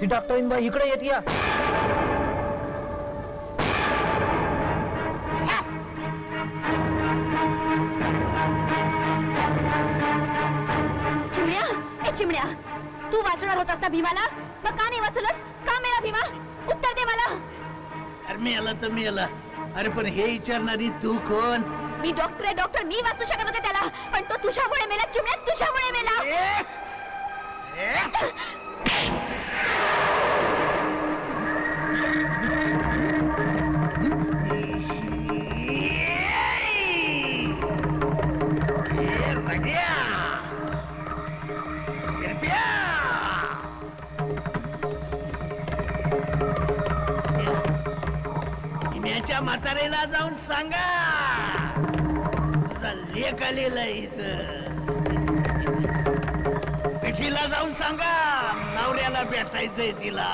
ती डॉक्टरीन बाई इकडे येत या. चिमण्या ए चिमण्या तू वाचणार होतास ना भीमाला? मग का नाही वाचलस? का मेला भीमा? उत्तर दे मला. अरे मी आला तर मी आला अरे पण हे विचारणारी तू कोण? मी डॉक्टर आहे डॉक्टर मी वाचू शकत होते त्याला. पण तो तुझ्यामुळे मेला चिमण्या तुझ्यामुळे मेला. ए! ए! ए, म्हातारेला जाऊन सांगा तुझा लेख आलेला इथं पिठीला जाऊन सांगा नवऱ्याला भेटायचंय तिला